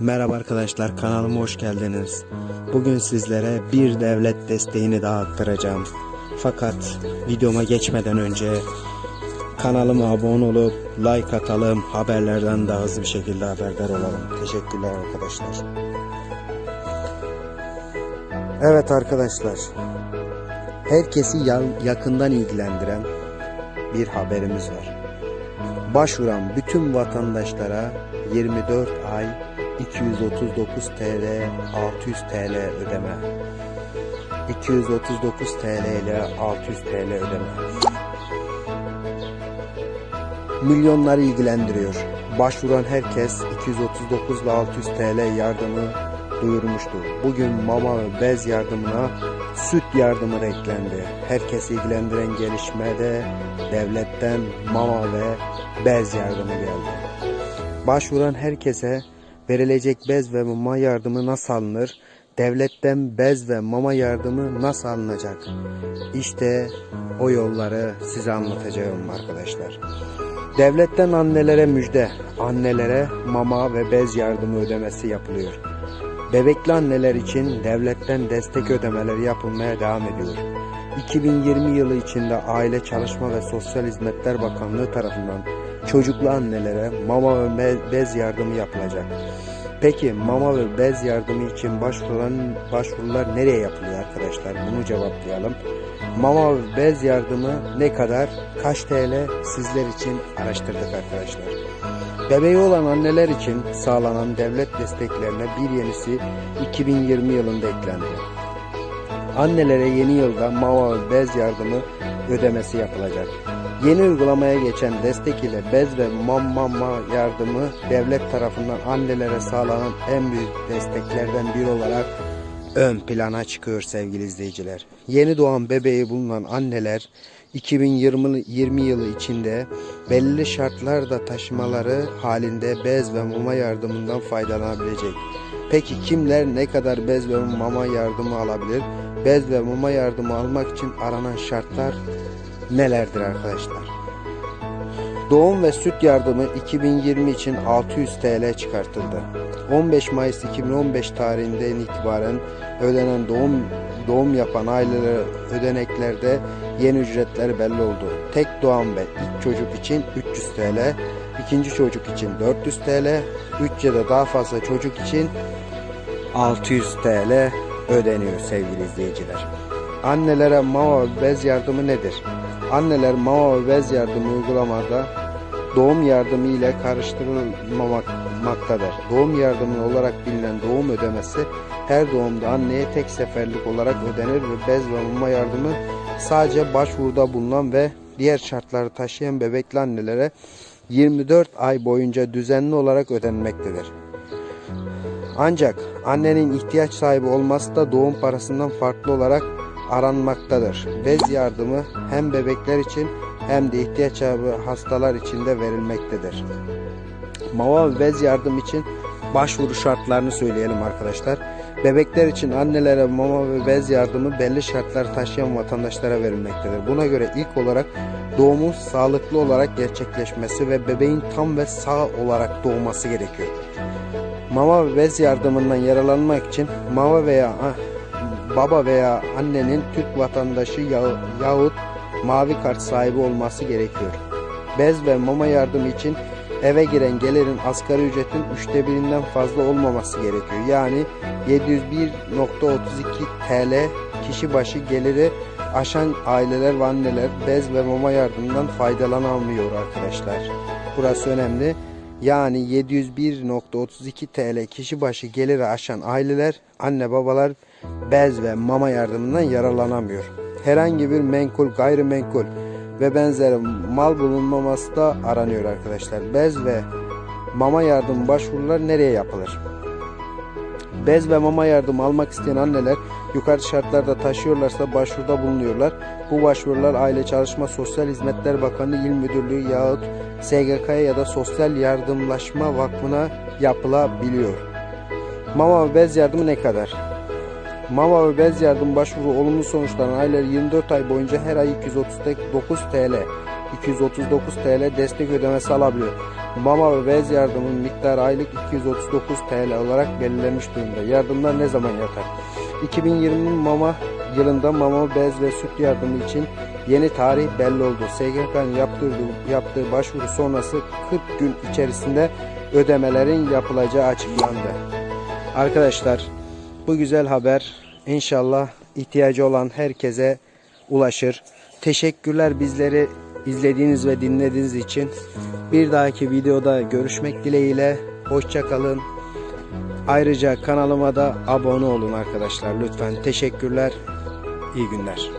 Merhaba arkadaşlar kanalıma hoş geldiniz. Bugün sizlere bir devlet desteğini daha aktaracağım. Fakat videoma geçmeden önce kanalıma abone olup like atalım. Haberlerden daha hızlı bir şekilde haberdar olalım. Teşekkürler arkadaşlar. Evet arkadaşlar. Herkesi ya- yakından ilgilendiren bir haberimiz var. Başvuran bütün vatandaşlara 24 ay 239 TL 600 TL ödeme. 239 TL ile 600 TL ödeme. Milyonları ilgilendiriyor. Başvuran herkes 239 ile 600 TL yardımı duyurmuştu. Bugün mama ve bez yardımına süt yardımı da eklendi. Herkesi ilgilendiren gelişmede devletten mama ve bez yardımı geldi. Başvuran herkese verilecek bez ve mama yardımı nasıl alınır? Devletten bez ve mama yardımı nasıl alınacak? İşte o yolları size anlatacağım arkadaşlar. Devletten annelere müjde. Annelere mama ve bez yardımı ödemesi yapılıyor. Bebekli anneler için devletten destek ödemeleri yapılmaya devam ediyor. 2020 yılı içinde Aile Çalışma ve Sosyal Hizmetler Bakanlığı tarafından çocuklu annelere mama ve be- bez yardımı yapılacak. Peki mama ve bez yardımı için başvurulan başvurular nereye yapılıyor arkadaşlar? Bunu cevaplayalım. Mama ve bez yardımı ne kadar? Kaç TL? Sizler için araştırdık arkadaşlar. Bebeği olan anneler için sağlanan devlet desteklerine bir yenisi 2020 yılında eklendi. Annelere yeni yılda mama ve bez yardımı ödemesi yapılacak. Yeni uygulamaya geçen destek ile bez ve mama yardımı devlet tarafından annelere sağlanan en büyük desteklerden biri olarak ön plana çıkıyor sevgili izleyiciler. Yeni doğan bebeği bulunan anneler 2020 20 yılı içinde belli şartlarda taşımaları halinde bez ve mama yardımından faydalanabilecek. Peki kimler ne kadar bez ve mama yardımı alabilir? Bez ve mama yardımı almak için aranan şartlar nelerdir arkadaşlar? Doğum ve süt yardımı 2020 için 600 TL çıkartıldı. 15 Mayıs 2015 tarihinden itibaren ödenen doğum doğum yapan ailelere ödeneklerde yeni ücretler belli oldu. Tek doğan ve ilk çocuk için 300 TL, ikinci çocuk için 400 TL, 3 ya da daha fazla çocuk için 600 TL ödeniyor sevgili izleyiciler. Annelere mama bez yardımı nedir? Anneler mama ve bez yardımı uygulamada doğum yardımı ile karıştırılmamaktadır. Doğum yardımı olarak bilinen doğum ödemesi her doğumda anneye tek seferlik olarak ödenir ve bez ve mama yardımı sadece başvuruda bulunan ve diğer şartları taşıyan bebekli annelere 24 ay boyunca düzenli olarak ödenmektedir. Ancak annenin ihtiyaç sahibi olması da doğum parasından farklı olarak aranmaktadır. Bez yardımı hem bebekler için hem de ihtiyaç sahibi hastalar için de verilmektedir. Mama ve bez yardım için başvuru şartlarını söyleyelim arkadaşlar. Bebekler için annelere mama ve bez yardımı belli şartlar taşıyan vatandaşlara verilmektedir. Buna göre ilk olarak doğumun sağlıklı olarak gerçekleşmesi ve bebeğin tam ve sağ olarak doğması gerekiyor. Mama ve bez yardımından yararlanmak için mama veya baba veya annenin Türk vatandaşı yah- yahut mavi kart sahibi olması gerekiyor. Bez ve mama yardımı için eve giren gelirin asgari ücretin üçte birinden fazla olmaması gerekiyor. Yani 701.32 TL kişi başı geliri aşan aileler ve anneler bez ve mama yardımından faydalanamıyor arkadaşlar. Burası önemli. Yani 701.32 TL kişi başı geliri aşan aileler, anne babalar bez ve mama yardımından yararlanamıyor. Herhangi bir menkul, gayrimenkul ve benzeri mal bulunmaması da aranıyor arkadaşlar. Bez ve mama yardım başvurular nereye yapılır? Bez ve mama yardımı almak isteyen anneler yukarı şartlarda taşıyorlarsa başvuruda bulunuyorlar. Bu başvurular Aile Çalışma Sosyal Hizmetler Bakanlığı İl Müdürlüğü yahut SGK'ya ya da Sosyal Yardımlaşma Vakfı'na yapılabiliyor. Mama ve bez yardımı ne kadar? Mama ve bez yardım başvuru olumlu sonuçlanan aileler 24 ay boyunca her ay 239 TL 239 TL destek ödemesi alabiliyor. Mama ve bez yardımının miktarı aylık 239 TL olarak belirlenmiş durumda. Yardımlar ne zaman yatar? 2020 mama yılında mama, bez ve süt yardımı için yeni tarih belli oldu. SGK'nın yaptığı, yaptığı başvuru sonrası 40 gün içerisinde ödemelerin yapılacağı açıklandı. Arkadaşlar bu güzel haber inşallah ihtiyacı olan herkese ulaşır. Teşekkürler bizleri izlediğiniz ve dinlediğiniz için. Bir dahaki videoda görüşmek dileğiyle. Hoşça kalın. Ayrıca kanalıma da abone olun arkadaşlar lütfen. Teşekkürler. İyi günler.